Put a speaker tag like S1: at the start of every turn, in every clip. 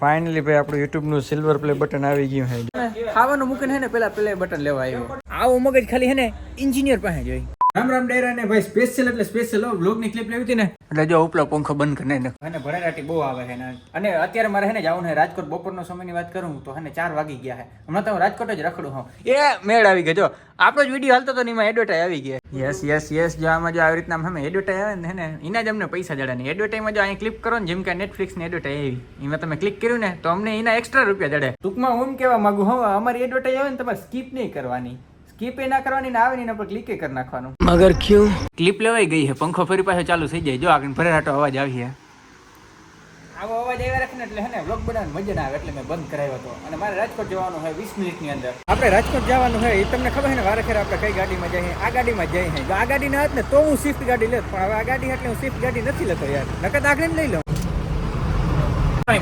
S1: Finally ભાઈ આપણું યુટ્યુબનું silver play button આવી ગયું છે.
S2: ખાવાનું મૂકીને હે ને પેલા પ્લે બટન લેવા આવ્યો. આવો મગજ ખાલી હે ને ઇન્જિનિયર પાસે જોઈ રામ રામ ડેરા ને ભાઈ સ્પેશિયલ એટલે સ્પેશિયલ વ્લોગની ક્લિપ લેવી હતી ને? એટલે જો ઉપલો પંખો બંધ કરીને ને અને ભરેરાટી બહુ આવે છે ને. અને અત્યારે મારે હે ને જવાનું ને રાજકોટ. બપોરનો સમયની વાત કરું તો હેને ચાર વાગી ગયા છે. હમણાં તો રાજકોટ જ રખડું હું એ મેળ આવી ગયો. જો આપણો જ વીડિયો હાલતો તો ને એમાં એડવર્ટાઈ આવી ગયા. યસ યસ યસ જો આમાં જો આવી રીતના અમે એડવર્ટાઈ આવે ને હે ને એના જ અમને પૈસા જડે ને. એડવર્ટાઈમાં જો અહીં ક્લિક કરો ને જેમ કે નેટફ્લિક્સની એડવર્ટાઈ આવી. એમાં તમે ક્લિક કર્યું ને તો અમને એના એક્સ્ટ્રા રૂપિયા જડે. ટૂંકમાં હું કહેવા માંગુ હવે અમારી એડવર્ટાઈ આવે ને તમારે સ્કીપ નહીં કરવાની. સ્કીપ ના કરવાની ને આવે ને એના પર ક્લિક કરી નાખવાનું.
S1: મગર ક્યું?
S2: ક્લિપ લેવાઈ ગઈ છે પંખો ફરી પાછો ચાલુ થઈ જાય. જો આગળ ભરેરાટો અવાજ આવી છે. આવો અવાજ આવ્યા રાખીને એટલે હે ને વ્લોગ બનાવવાની મજા ના આવે એટલે મેં બંધ કરાવ્યો હતો. અને મારે રાજકોટ જવાનું હોય વીસ મિનિટની અંદર. આપણે રાજકોટ જવાનું હોય એ તમને ખબર છે ને વારે ખેર આપણે કઈ ગાડીમાં જઈએ આ ગાડીમાં જઈએ છે જો આ ગાડી ના હોત ને તો હું સ્વિફ્ટ ગાડી લેત પણ હવે આ ગાડી એટલે હું સ્વિફ્ટ ગાડી નથી લેતો યાર. નકર આગળ લઈ લઉં.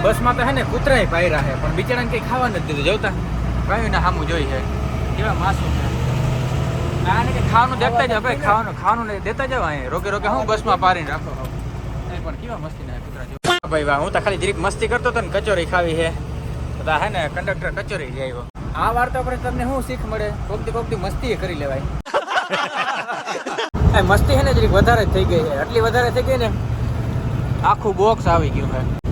S2: બસમાં તો હે ને કૂતરાય પાયરા છે પણ બિચારાને કઈ ખાવા નથી દીધું. જોતા કયું ના સામું જોઈ છે કેવા માસુમ છે. ખાવાનું દેખતા જાવ ભાઈ, ખાવાનું ખાવાનું નહીં, દેતા જાવ અહીં રોકે રોકે, હું બસમાં પારીને રાખો. પણ કેવા મસ્તી ના ભાઈ, વાહ, હું તો ખાલી જરીક મસ્તી કરતો હતો ને, કચોરી ખાવી છે. બધા હે ને, કંડક્ટર કચોરી લઈ આવ્યો. આ વાર્તા પર તમને શું શીખ મળે? કોકદી કોકદી મસ્તી કરી લેવાય. મસ્તી હે ને, જરીક વધારે થઈ ગઈ છે. આટલી વધારે થઈ ગઈ ને, આખું બોક્સ આવી ગયું છે.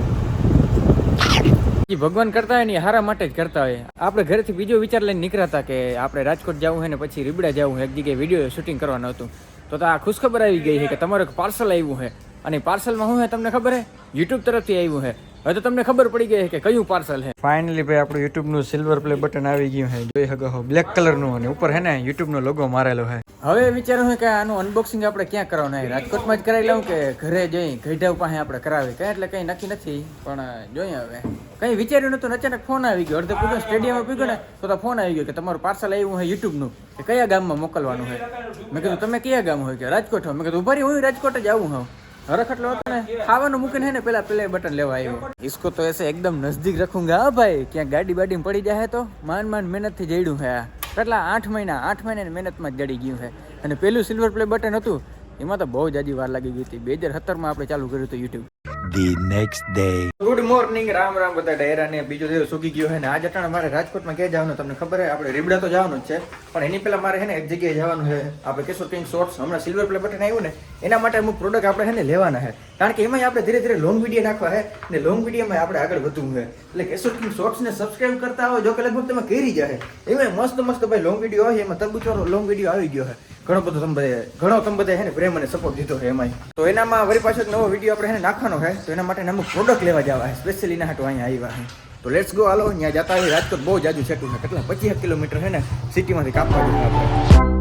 S2: ઈ ભગવાન કરતા હોય ને હારા માટે જ કરતા હોય. આપણે ઘરેથી બીજો વિચાર લઈને નીકળ્યા કે આપણે રાજકોટ જવું છે ને પછી રીબડા જવું છે એક જગ્યાએ વીડિયો શૂટિંગ કરવાનું હતું. તો તો આ ખુશખબર આવી ગઈ છે કે તમારું એક પાર્સલ આવ્યું છે. અને પાર્સલમાં શું છે તમને ખબર છે? યુટ્યુબ તરફથી આવ્યું છે. હવે તો તમને ખબર પડી ગઈ છે કે કયું પાર્સલ છે.
S1: ફાઇનલી ભાઈ આપણું યુટ્યુબનું સિલ્વર પ્લે બટન આવી ગયું છે. જોઈ શકો હો બ્લેક કલરનું અને ઉપર હે ને યુટ્યુબ નો લોગો મારેલો છે.
S2: હવે વિચારું છે કે આનું અનબોક્સિંગ આપણે ક્યાં કરવાનું હોય રાજકોટમાં જ કરાવી લઉં કે ઘરે જઈ ગઈઢાવ પાસે આપણે કરાવી કાંઈ એટલે કઈ નક્કી નથી પણ જોઈએ હવે. કંઈ વિચાર્યું નતું અચાનક ફોન આવી ગયો. અડધે પૂછો સ્ટેડિયમમાં પીગો ને, તો ફોન આવી ગયો કે તમારું પાર્સલ આવ્યું હોય યુટ્યુબનું કે કયા ગામમાં મોકલવાનું હોય? મેં કીધું, તમે કયા ગામ હોય કે? રાજકોટ હોય મેં કીધું ઉભારી હું રાજકોટ જ આવું હું હરખ એટલો હતો ને, ખાવાનું મૂકીને ને પેલા પેલા બટન લેવા આવ્યો. ઇસકો તો એસે એકદમ નજદીક રખુંગા, હા ભાઈ, ક્યાં ગાડી બાડી પડી જાય તો? માન માન, મહેનતથી જડ્યું હે. કેટલા? આઠ મહિના આઠ મહિના મહેનતમાં જ જડી ગયું હે. અને પેલું સિલ્વર પ્લે બટન હતું, એમાં તો બહુ જ વાર લાગી ગઈ હતી. બે હજાર સત્તરમાં આપણે ચાલુ કર્યું હતું YouTube
S3: the next day.
S2: Good morning Ram Ram, બધા ડાયરા ને બીજો દિવસ સુકી ગયો છે ને. આજ અટાણે મારે રાજકોટમાં ક્યાં જવાનું તમને ખબર છે આપણે રીબડા તો જવાનું છે, પણ એની પહેલા મારે છે ને એક જગ્યાએ જવાનું છે. આપણે કેશોર કિંગ શોર્ટ્સ હમણાં સિલ્વર પ્લે બટન આવ્યું ને, એના માટે અમુક પ્રોડક્ટ આપણે હે ને લેવાના છે. કારણ કે એમાં આપણે ધીરે ધીરે લોંગ વીડિયો નાખવા હે ને લોંગ વિડીયોમાં આપણે આગળ વધવું છે. એટલે કેશોર કિંગ શોર્ટ્સ ને સબસ્ક્રાઇબ કરતા હોય જો કે લગભગ તમે કરી જાય એમાં મસ્ત મસ્ત ભાઈ લોંગ વીડિયો હોય, એમાં તરબૂચવાળો લોંગ વીડિયો આવી ગયો છે. ઘણો બધો તમે ઘણો તમે બધા છે ને પ્રેમ અને સપોર્ટ દીધો છે એમાં તો એનામાં વળી પાછો નવો વીડિયો આપણે છે ને નાખવાનો છે. તો એના માટે અમુક પ્રોડક્ટ લેવા જવા છે. સ્પેશિયલી ના હાટો અહીંયા આવ્યા છે. તો લેટ્સ ગો હાલો. અહીંયા જતા હોય. રાજકોટ બહુ જાજુ સેટું છે. કેટલા? પચીસ કિલોમીટર છે ને સિટીમાંથી કાપવા આપણે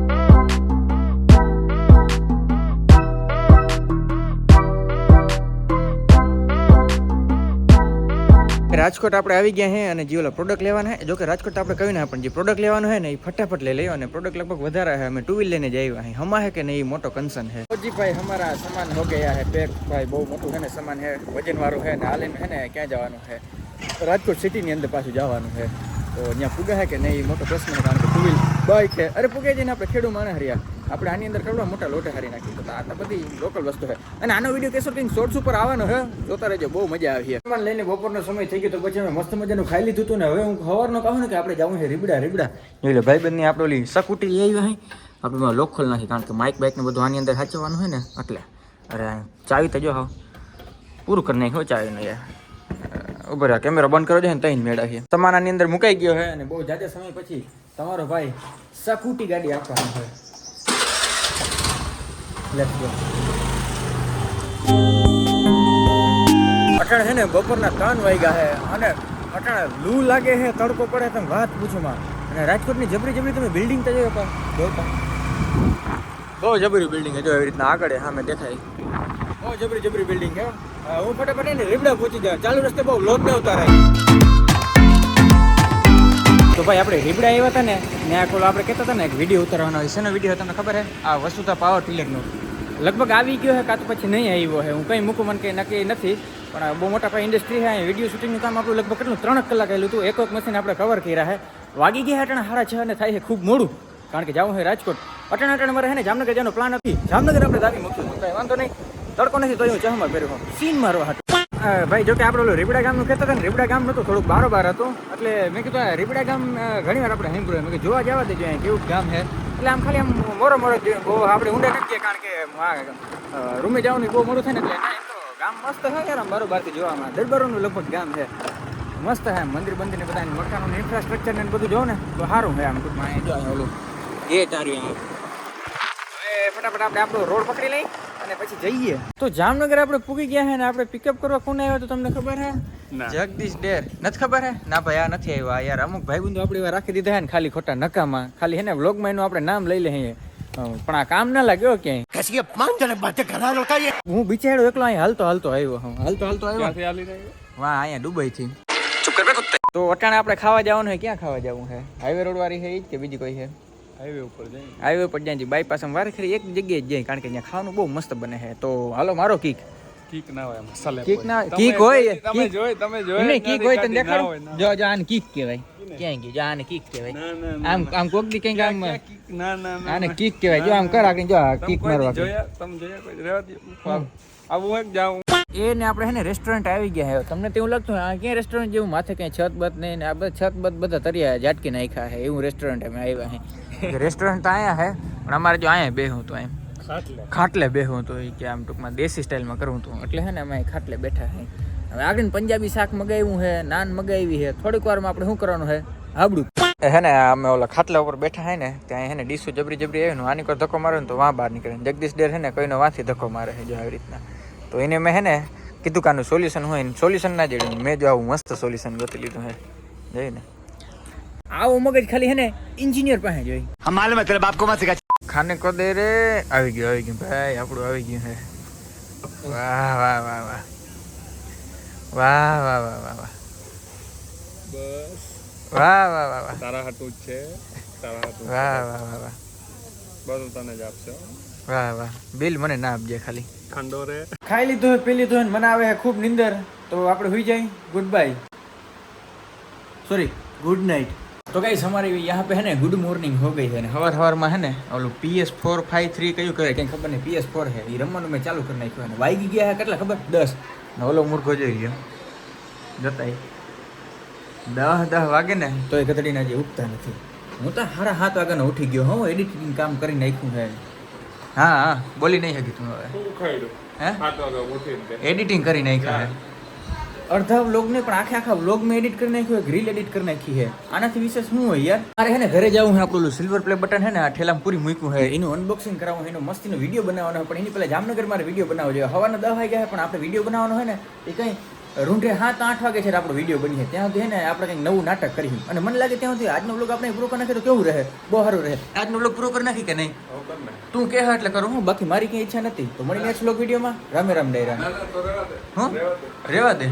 S2: રાજકોટ આપણે આવી ગયા છે અને જે ઓલા પ્રોડક્ટ લેવાના છે જોકે રાજકોટ આપણે કહ્યું ના, પણ જે પ્રોડક્ટ લેવાનું છે ને એ ફટાફટ લઈ અને પ્રોડક્ટ લગભગ વધારે છે અમે ટુ વ્હીલ લઈને જ આવ્યા છે હમા છે કે નહીં મોટો કન્સર્ન છે જી ભાઈ અમારા સામાન હો ગયા है પેક ભાઈ, બહુ મોટું છે ને સામાન છે વજન વાળું છે ને હાલે છે ને ક્યાં જવાનું છે રાજકોટ સિટીની અંદર પાછું જવાનું છે તો ત્યાં પૂગા છે કે નહીં મોટો પ્રશ્ન કારણ કે ટુ છે અરે પૂગે જઈને આપણે ખેડૂ માણે હરિયા. આપણે આની અંદર કરવા મોટા લોટે હારી નાખી. તો આ તો બધી લોકલ વસ્તુ છે. અને આનો વીડિયો કેસો કિંગ શોર્ટ્સ ઉપર આવવાનો હે જોતા રહેજો બહુ મજા આવી છે. સામાન લઈને બપોરનો સમય થઈ ગયો તો પછી અમે મસ્ત મજાનું ખાઈ લીધું હતું ને. હવે હું સવારનો કહું ને કે આપણે જવું છે રીબડા રીબડા. એટલે ભાઈ બંને આપણે ઓલી સકુટી લઈ હોય આપણે લોકલ નથી કારણ કે માઇક બાઇક ને બધું આની અંદર સાચવવાનું હોય ને એટલે. અરે ચાવી તો જો હા પૂરું કરી નાખ્યો ચાવી ને યાર. ઊભો કેમેરો બંધ કરો છે ને તઈ મેળા છે. તમારા આની અંદર મુકાઈ ગયો છે અને બહુ જાતે સમય પછી તમારો ભાઈ સકૂટી ગાડી આપવાનો હોય. લેટ્સ ગો અટાણે છે ને બપોરના ત્રણ વાગ્યા છે અને અટાણે લૂ લાગે છે તડકો પડે તમે વાત પૂછો માં અને રાજકોટની જબરી જબરી તમે બિલ્ડિંગ તો જોયો જોતા બહુ જબરી બિલ્ડિંગ છે જો એવી રીતના આગળ સામે દેખાય. બહુ જબરી જબરી બિલ્ડિંગ છે હા, હું ફટાફટ એને રીબડા પહોંચી જાય ચાલુ રસ્તે બહુ લોક ને ઉતારે તો ભાઈ, આપણે રીબડા આવ્યા હતા ને ત્યાં કોલ આપણે કહેતા હતા ને, એક વીડિયો ઉતારવાનો હોય શેનો વીડિયો તમને ખબર છે આ વસુતા પાવર ટિલરનો લગભગ આવી ગયો છે કાં તો પછી નહીં આવ્યો છે હું કંઈ મૂકું, મને કંઈ નક્કી નથી. પણ બહુ મોટા ભાઈ ઇન્ડસ્ટ્રી છે વીડિયો શૂટિંગનું કામ આપણું લગભગ કેટલું ત્રણ કલાક આવેલું હતું. એક એક મશીન આપણે કવર કર્યા છે વાગી ગયા અટાણા હારા છ અને થાય છે, ખૂબ મોડું. કારણ કે જવું છે રાજકોટ. અટાણા અટણ મારે છે ને જામનગર જવાનો પ્લાન હતી જામનગર આપણે દાવી મૂકશું કાંઈ વાંધો નહીં. તડકો નથી, તો હું ચહમાં પહેર્યો સીન મારવા હાટું. ભાઈ જો કે આપણે ઓલું રીબડા ગામનું કહેતા હતા ને, રીબડા ગામ નતું થોડુંક બારોબાર હતું. એટલે મેં કીધું, આ રીબડા ગામ ઘણી વાર આપણે સાંભળ્યું. મેં કીધું, જોવા જવા દેજો અહીંયા, કેવું ગામ છે? એટલે આમ ખાલી આમ મોરો મોરો બહુ આપણે ઊંડે નથી કારણ કે રૂમે જવાનું બહુ મોડું થાય ને, એટલે ગામ મસ્ત છે યાર, આમ બારોબારથી જોવામાં. દરબારોનું લગભગ ગામ છે. મસ્ત છે મંદિર બંદિર ને બધા મકાનોનું ઇન્ફ્રાસ્ટ્રક્ચર ને બધું જોવો ને, તો સારું છે આમ ટૂંકમાં અહીંયા. જો ઓલું ગેટ આવ્યું ફટાફટ આપણે આપણો રોડ પકડી લઈ અને પછી જઈએ. તો જામનગર આપણે પૂગી ગયા છે ને આપણે પિકઅપ કરવા કોને આવ્યો તો તમને ખબર હે? જગદીશ ડેર. નથી ખબર હે? ના ભાઈ આ નથી આવ્યા. યાર અમુક ભાઈબંધો આપણે એવા રાખી દીધા હે ને ખાલી ખોટા નકામાં. ખાલી હે ને વ્લોગમાં એનું આપણે નામ લઈ લે હે. પણ આ કામ ના લાગ્યો ક્યાંય. હું બિચારો એકલો અહીંયા હાલતો હાલતો આવ્યો હું. હાલતો હાલતો આવ્યો. વાહ અહીંયા દુબઈ થી તો અટાણે આપણે ખાવા જવાનું હે? ક્યાં ખાવા જવું હે? હાઈવે રોડ વાળી હે ઈ કે બીજી કોઈ છે
S1: હાઈવે ઉપર જઈ
S2: હાઈવે પર જ્યાં બાયપાસ વારે ખરી એક જગ્યાએ જ જાય કારણ કે ત્યાં ખાવાનું બહુ મસ્ત બને છે. તો હાલો મારો કીક
S1: કીક ના હોય મસાલે
S2: કીક ના કીક હોય
S1: તમે
S2: કીક-
S1: જોઈ તમે
S2: નહીં, કીક હોય તને દેખાડ.
S1: ના
S2: જો જો આને કીક કહેવાય. ક્યાં ગયું? જો આને કીક કહેવાય.
S1: ના ના
S2: આમ આમ કોક દી કંઈક આમ
S1: કીક ના ના ના
S2: આને કીક કહેવાય. જો આમ કર આગળ જો આ કીક મારવા કે.
S1: જોયા તમે જોયા કોઈ રહેવા દો. આવું એક જાઉં?
S2: એ ને આપણે હે ને રેસ્ટોરન્ટ આવી ગયા હે તમને તેવું લાગતું હોય, આ ક્યાં રેસ્ટોરન્ટ જેવું માથે ક્યાંય છત બત નહીં ને આ બધા છત બત બધા તરિયા ઝાટકી નાખ્યા છે. એવું રેસ્ટોરન્ટ અમે આવ્યા છે. રેસ્ટોરન્ટ તો અહીંયા હે પણ અમારે જો અહીંયા બેહું તો એમ.
S1: ખાટલે?
S2: બેહું તો એ કે આમ ટૂંકમાં દેશી સ્ટાઇલમાં કરવું હતું. એટલે હે ને અમે ખાટલે બેઠા હે. હવે આગળ પંજાબી શાક મગાવ્યું છે નાન મગાવી છે થોડીક વારમાં આપણે શું કરવાનું છે હાબડું. હે ને અમે ઓલા ખાટલા ઉપર બેઠા હે ને ત્યાં હે ને ડીસુ જબરી જબરી આવ્યું ને આની કોઈ ધક્કો મારે ને તો વાં બહાર નીકળે જગદીશ ડેર હે ને કોઈનો વાંથી ધક્કો મારે છે જો આવી રીતના. તો એને મેં હે ને કીધું કે આનું સોલ્યુશન હોય ને સોલ્યુશન ના જડ્યું મેં જો આવું મસ્ત સોલ્યુશન ગોતી લીધું હે. જોઈને. આવો મગજ ખાલી હે ને ઇન્જિનિયર પાસે જોઈ
S3: હા માલમ તારા બાપ કોમાં શીખા
S2: ખાને કો દે રે. આવી ગયો આવી ગયો. ભાઈ આપણું આવી ગયું હે. વાહ વાહ વાહ વાહ. વાહ વાહ વાહ વાહ વાહ.
S1: બસ.
S2: વાહ વાહ વાહ વાહ.
S1: તારા હાટું જ છે. તારા હાટું
S2: વાહ વાહ વાહ વાહ.
S1: બધું તને જ આપશે.
S2: વાહ વાહ. બિલ મને ના આપજે ખાલી.
S1: ખાંડો રે.
S2: ખાઈ લીધો હોય પી લીધું મને આવે છે ખૂબ નીંદર. તો આપણે હોઈ જાય. Good bye sorry good night તો ગાઈસ हमारे यहाँ पे है ना गुड मॉर्निंग हो गई है ને હવાર હવારમાં હે ને ઓલું પીએસ ફોર ફાઈવ થ્રી કયું કરે કંઈ ખબર નહીં પીએસ ફોર હે એ રમવાનું મેં ચાલુ કરી નાખ્યું અને વાગી ગયા હે કેટલા ખબર દસ ને ઓલો મૂર્ખો જોઈ ગયો જતાય દહ દહ વાગે ને તો એ ગધડીના જે ઉઠતા નથી હું તો સાડા સાત વાગ્યાનો ઉઠી ગયો હું એડિટિંગ કામ કરી નાખ્યું છે હા હા બોલી નહીં શકી તું હવે
S1: શું ખાઈ
S2: હે
S1: હાથ વાગે ઉઠીને
S2: એડિટિંગ કરી નાખ્યા છે અડધા વ્લોગ ને પણ આખે આખા વ્લોગ મેં એડિટ કરી નાખ્યું એક રીલ એડિટ કરી નાખી છે. આનાથી વિશેષ શું હોય યાર? મારે હે ને ઘરે જવું છે આપણું સિલ્વર પ્લે બટન હે ને આ ઠેલામાં પૂરી મૂક્યું હે એનું અનબોક્સિંગ કરાવવું એનો મસ્તીનો વીડિયો બનાવવાનો પણ એની પહેલાં જામનગર મારે વીડિયો બનાવવો જોઈએ હવાના દસ વાગ્યા પણ આપણે વીડિયો બનાવવાનો હોય ને એ કંઈ રૂંઢે સાત આઠ વાગે છે આપણો વીડિયો બની છે. ત્યાં સુધી ને આપણે કંઈક નવું નાટક કરી અને મને લાગે ત્યાં સુધી આજનો વ્લોગ આપણે પૂરો કરી નાખીએ તો કેવું રહે? બહુ સારું રહે. આજનો વ્લોગ પૂરો કરી નાખી કે નહીં? તું કે એટલે કરું હું? બાકી મારી કઈ ઈચ્છા નથી. તો મળી નેક્સ્ટ વ્લોગ વિડીયોમાં રામે રામ ડાયરા. હં? રેવા દે.